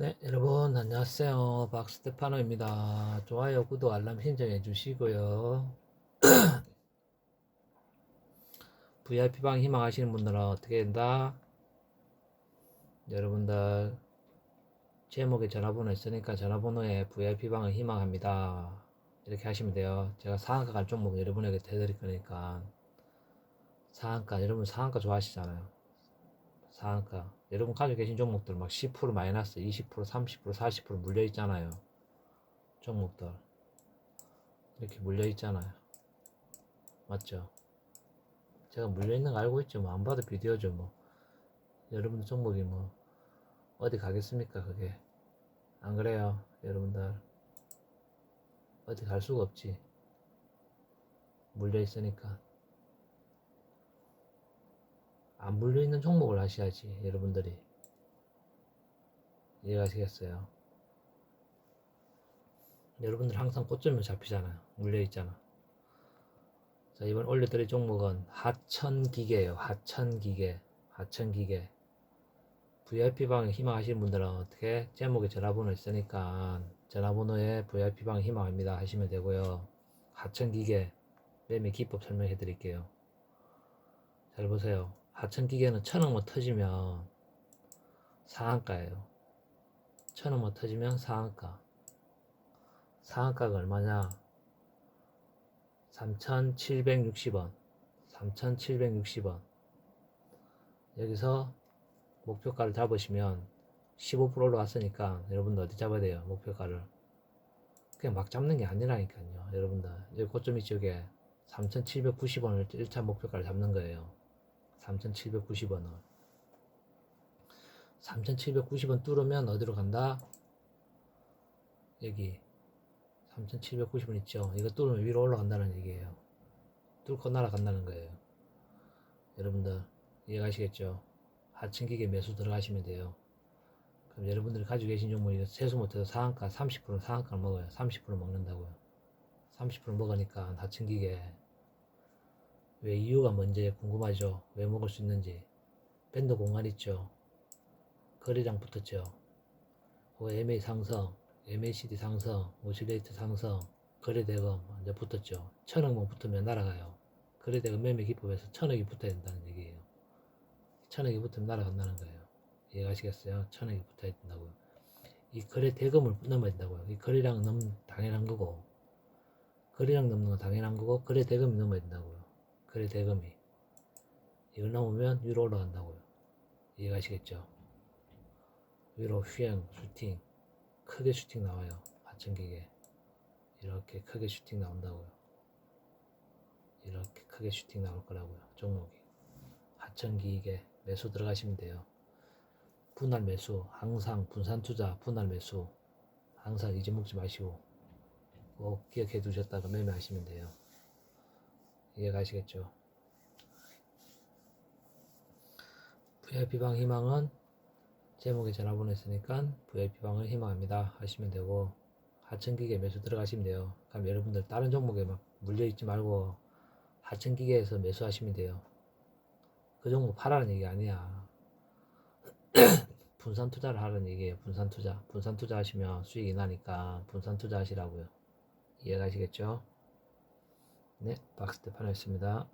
네, 여러분 안녕하세요. 박스테파노입니다. 좋아요, 구독, 알람 신청해 주시고요. VIP방 희망하시는 분들은 어떻게 된다? 여러분들 제목에 전화번호 있으니까 전화번호에 VIP방을 희망합니다. 이렇게 하시면 돼요. 제가 상한가 갈 종목 여러분에게 대드릴 거니까 상한가 여러분 상한가 좋아하시잖아요. 상한가 여러분 가지고 계신 종목들 막 10% 마이너스 20% 30% 40% 물려 있잖아요. 종목들. 이렇게 물려 있잖아요. 맞죠? 제가 물려 있는 거 알고 있죠? 뭐 안 봐도 비디오죠 뭐. 여러분들 종목이 뭐 어디 가겠습니까 그게? 안 그래요 여러분들? 어디 갈 수가 없지. 물려 있으니까 안 물려있는 종목을 하셔야지 여러분들이. 이해가시겠어요? 여러분들 항상 고점이 잡히잖아요. 물려있잖아. 자 이번 올려드릴 종목은 하천기계예요. 하천기계 하천기계. VIP방에 희망하시는 분들은 어떻게 제목에 전화번호 있으니까 전화번호에 VIP방 희망합니다 하시면 되고요. 하천기계 매매 기법 설명해 드릴게요. 잘 보세요 하천기계는 천억만 터지면 상한가예요. 천억만 터지면 상한가. 상한가가 얼마냐? 3,760원. 3,760원. 여기서 목표가를 잡으시면 15% 올라왔으니까 여러분들 어디 잡아야 돼요? 목표가를. 그냥 막 잡는 게 아니라니까요. 여러분들. 여기 고점 이 쪽에 3,790원을 1차 목표가를 잡는 거예요. 3,790원을. 3,790원 뚫으면 어디로 간다? 여기. 3,790원 있죠? 이거 뚫으면 위로 올라간다는 얘기예요. 뚫고 날아간다는 거예요. 여러분들 이해가시겠죠? 하층 기계 매수 들어가시면 돼요. 그럼 여러분들이 가지고 계신 종목이 세수 못해서 상한가 30% 상한가를 먹어요. 30% 먹는다고요. 30% 먹으니까 하층 기계 왜 이유가 뭔지 궁금하죠? 왜 먹을 수 있는지. 밴드 공간 있죠? 거래량 붙었죠? 그 MA 상승, MACD 상승, 오실레이트 상승, 거래대금 이제 붙었죠? 천억만 붙으면 날아가요. 거래대금 매매 기법에서 천억이 붙어야 된다는 얘기예요. 천억이 붙으면 날아간다는 거예요. 이해가시겠어요? 천억이 붙어야 된다고요. 이 거래 대금을 넘어야 된다고요. 이 거래량 넘 당연한 거고, 거래량 넘는 건 당연한 거고, 거래 대금이 넘어야 된다고요. 거래 대금이 이걸 넘으면 위로 올라간다고요. 이해가시겠죠? 위로 휘행, 슈팅 크게 슈팅 나와요. 하천기계 이렇게 크게 슈팅 나온다고요. 이렇게 크게 슈팅 나올 거라고요. 종목이 하천기계 매수 들어가시면 돼요. 분할 매수 항상 분산 투자 분할 매수 항상 잊어먹지 마시고 꼭 기억해 두셨다가 매매하시면 돼요. 이해가 시겠죠? VIP방 희망은 제목에 전화번호 있으니까 VIP방을 희망합니다 하시면 되고 하천기계 매수 들어가시면 돼요. 그럼 여러분들 다른 종목에 막 물려있지 말고 하천기계에서 매수하시면 돼요. 그 종목 팔라는 얘기 아니야. 분산 투자를 하라는 얘기예요. 분산 투자. 분산 투자 하시면 수익이 나니까 분산 투자 하시라고요. 이해가시겠죠? 네, 박스테파노였습니다.